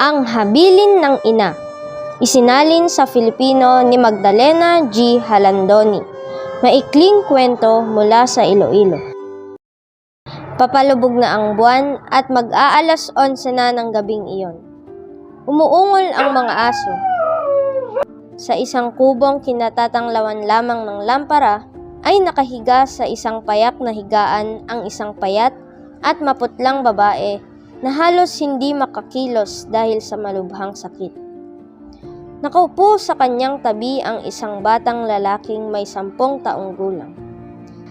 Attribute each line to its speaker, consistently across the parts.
Speaker 1: Ang Habilin ng Ina Isinalin sa Filipino ni Magdalena G. Halandoni Maikling kwento mula sa Iloilo Papalubog na ang buwan at mag-aalas 11 na ng gabing iyon. Umuungol ang mga aso. Sa isang kubong kinatatanglawan lamang ng lampara ay nakahiga sa isang payak na higaan ang isang payat at maputlang babae na halos hindi makakilos dahil sa malubhang sakit. Nakaupo sa kanyang tabi ang isang batang lalaking may sampung taong gulang.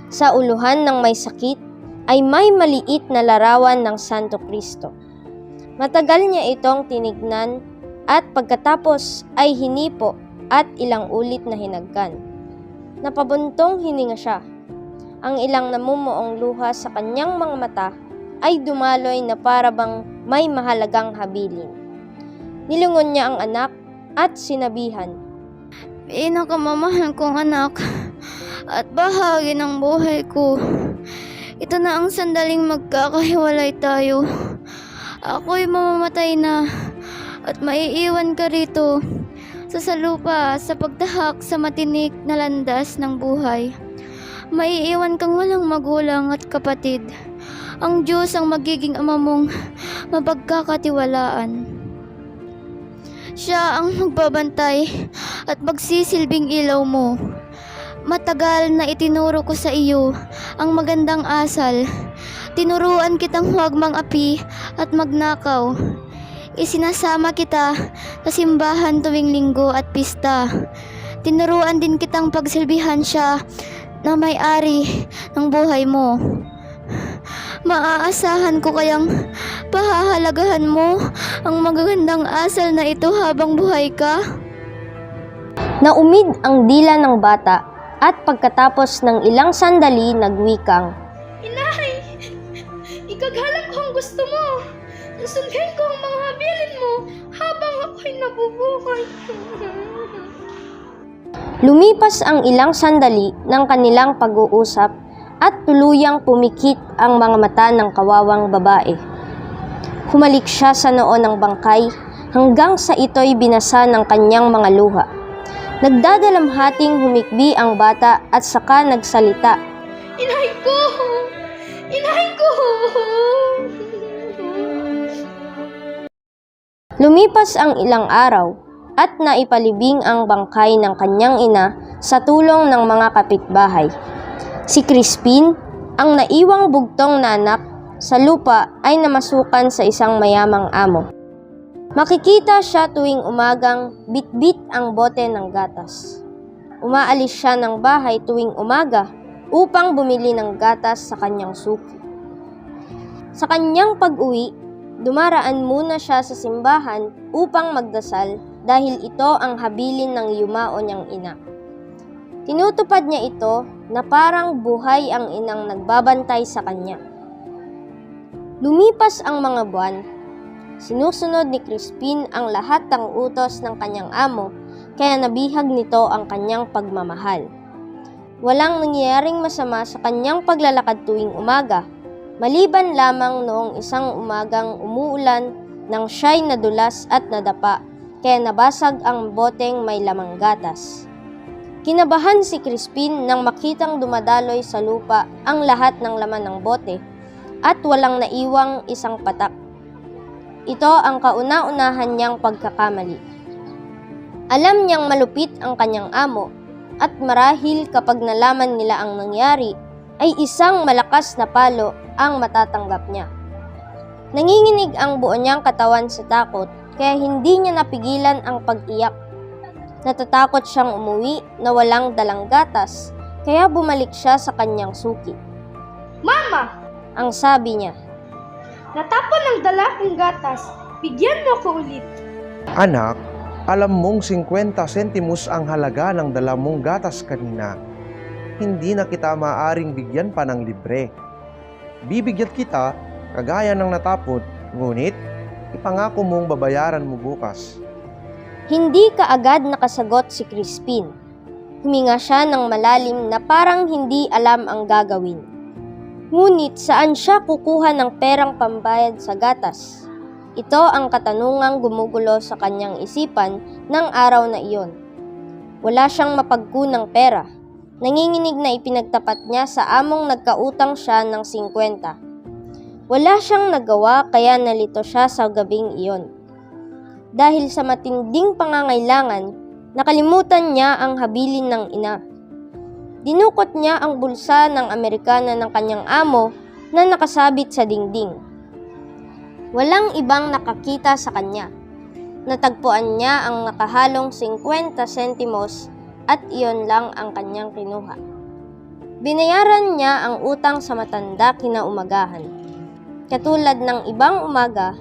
Speaker 1: Sa uluhan ng may sakit ay may maliit na larawan ng Santo Cristo. Matagal niya itong tinignan at pagkatapos ay hinipo at ilang ulit na hinagkan. Napabuntong hininga siya. Ang ilang namumuong luha sa kanyang mga mata ay dumaloy na parabang may mahalagang habilin. Nilungon niya ang anak at sinabihan,
Speaker 2: Pinakamamahal kong anak at bahagi ng buhay ko. Ito na ang sandaling magkakahiwalay tayo. Ako'y mamamatay na at maiiwan ka rito sa salupa sa pagtahak sa matinik na landas ng buhay. Maiiwan kang walang magulang at kapatid. Ang Diyos ang magiging ama mong mapagkakatiwalaan. Siya ang magbabantay at magsisilbing ilaw mo. Matagal na itinuro ko sa iyo ang magandang asal. Tinuruan kitang huwag mang-api at magnakaw. Isinasama kita sa simbahan tuwing linggo at pista. Tinuruan din kitang pagsilbihan siya na may-ari ng buhay mo. Maaasahan ko kayang pahahalagahan mo ang magagandang asal na ito habang buhay ka?
Speaker 1: Naumid ang dila ng bata at pagkatapos ng ilang sandali nagwikang,
Speaker 2: Inay! Ikaghalap ko ang gusto mo! Sundin ko ang mga habilin mo habang ako'y nabubuhay.
Speaker 1: Lumipas ang ilang sandali ng kanilang pag-uusap at tuluyang pumikit ang mga mata ng kawawang babae. Humalik siya sa noo ng bangkay hanggang sa ito'y binasa ng kanyang mga luha. Nagdadalamhating humikbi ang bata at saka nagsalita.
Speaker 2: Inay ko! Inay ko!
Speaker 1: Lumipas ang ilang araw at naipalibing ang bangkay ng kanyang ina sa tulong ng mga kapitbahay. Si Crispin, ang naiwang bugtong na anak sa lupa ay namasukan sa isang mayamang amo. Makikita siya tuwing umagang bitbit ang bote ng gatas. Umaalis siya ng bahay tuwing umaga upang bumili ng gatas sa kanyang suki. Sa kanyang pag-uwi, dumaraan muna siya sa simbahan upang magdasal dahil ito ang habilin ng yumao niyang ina. Tinutupad niya ito na parang buhay ang inang nagbabantay sa kanya. Lumipas ang mga buwan, sinusunod ni Crispin ang lahat ng utos ng kanyang amo kaya nabihag nito ang kanyang pagmamahal. Walang nangyayaring masama sa kanyang paglalakad tuwing umaga, maliban lamang noong isang umagang umuulan nang siya'y nadulas at nadapa kaya nabasag ang boteng may lamang gatas. Kinabahan si Crispin nang makitang dumadaloy sa lupa ang lahat ng laman ng bote at walang naiwang isang patak. Ito ang kauna-unahan niyang pagkakamali. Alam niyang malupit ang kanyang amo at marahil kapag nalaman nila ang nangyari ay isang malakas na palo ang matatanggap niya. Nanginginig ang buo niyang katawan sa takot kaya hindi niya napigilan ang pag-iyak. Natatakot siyang umuwi na walang dalang gatas kaya bumalik siya sa kanyang suki.
Speaker 2: Mama!
Speaker 1: Ang sabi niya,
Speaker 2: Natapon ng dala kong gatas. Bigyan mo ko ulit.
Speaker 3: Anak, alam mong 50 sentimos ang halaga ng dala mong gatas kanina. Hindi na kita maaring bigyan pa ng libre. Bibigyan kita kagaya ng natapot, ngunit ipangako mong babayaran mo bukas.
Speaker 1: Hindi kaagad nakasagot si Crispin. Huminga siya ng malalim na parang hindi alam ang gagawin. Ngunit saan siya kukuha ng perang pambayad sa gatas? Ito ang katanungang gumugulo sa kanyang isipan ng araw na iyon. Wala siyang mapagkunang pera. Nanginginig na ipinagtapat niya sa among nagkautang siya ng 50. Wala siyang nagawa kaya nalito siya sa gabing iyon. Dahil sa matinding pangangailangan, nakalimutan niya ang habilin ng ina. Dinukot niya ang bulsa ng Amerikana ng kanyang amo na nakasabit sa dingding. Walang ibang nakakita sa kanya. Natagpuan niya ang nakahalong 50 sentimos at iyon lang ang kanyang kinuha. Binayaran niya ang utang sa matanda kinaumagahan. Katulad ng ibang umaga,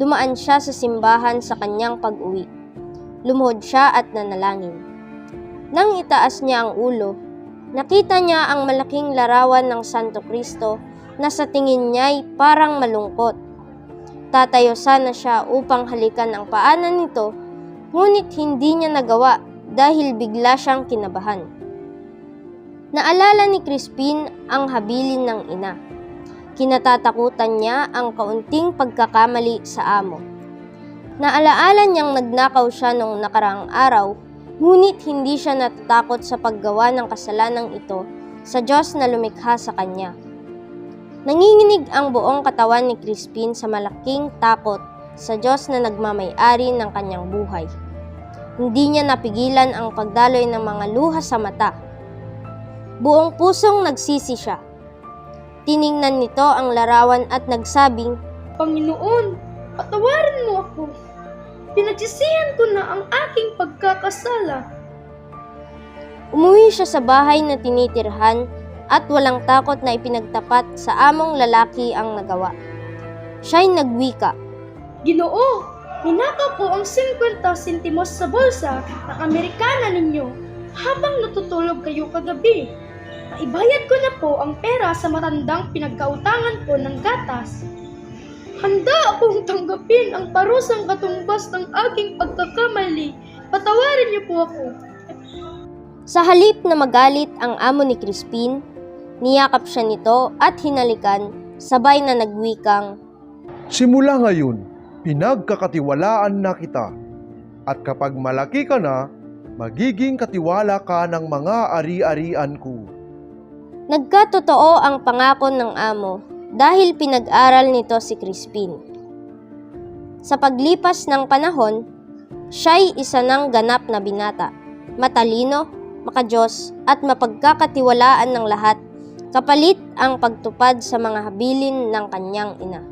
Speaker 1: dumaan siya sa simbahan sa kanyang pag-uwi. Lumuhod siya at nanalangin. Nang itaas niya ang ulo, nakita niya ang malaking larawan ng Santo Cristo na sa tingin niya'y parang malungkot. Tatayo sana siya upang halikan ang paanan nito, ngunit hindi niya nagawa dahil bigla siyang kinabahan. Naalala ni Crispin ang habilin ng ina. Kinatatakutan niya ang kaunting pagkakamali sa amo. Naalaala niyang nagnakaw siya noong nakaraang araw, ngunit hindi siya natatakot sa paggawa ng kasalanang ito sa Diyos na lumikha sa kanya. Nanginginig ang buong katawan ni Crispin sa malaking takot sa Diyos na nagmamay-ari ng kanyang buhay. Hindi niya napigilan ang pagdaloy ng mga luha sa mata. Buong pusong nagsisi siya. Tiningnan nito ang larawan at nagsabing,
Speaker 4: Panginoon, patawarin mo ako. Pinagsisihan ko na ang aking pagkakasala.
Speaker 1: Umuwi siya sa bahay na tinitirhan at walang takot na ipinagtapat sa among lalaki ang nagawa. Siya'y nagwika.
Speaker 4: Ginoo, ninakaw ko ang 50 sentimos sa bulsa ng Amerikana ninyo habang natutulog kayo kagabi. Naibayad ko na po ang pera sa matandang pinagkautangan ko ng gatas. Handa akong tanggapin ang parusang katumbas ng aking pagkakamali. Patawarin niyo po ako.
Speaker 1: Sa halip na magalit ang amo ni Crispin, niyakap siya nito at hinalikan, sabay na nagwikang,
Speaker 3: Simula ngayon, pinagkakatiwalaan na kita. At kapag malaki ka na, magiging katiwala ka ng mga ari-arian ko.
Speaker 1: Nagkatotoo ang pangako ng amo dahil pinag-aral nito si Crispin. Sa paglipas ng panahon, siya'y isa ng ganap na binata, matalino, makajos at mapagkakatiwalaan ng lahat, kapalit ang pagtupad sa mga habilin ng kanyang ina.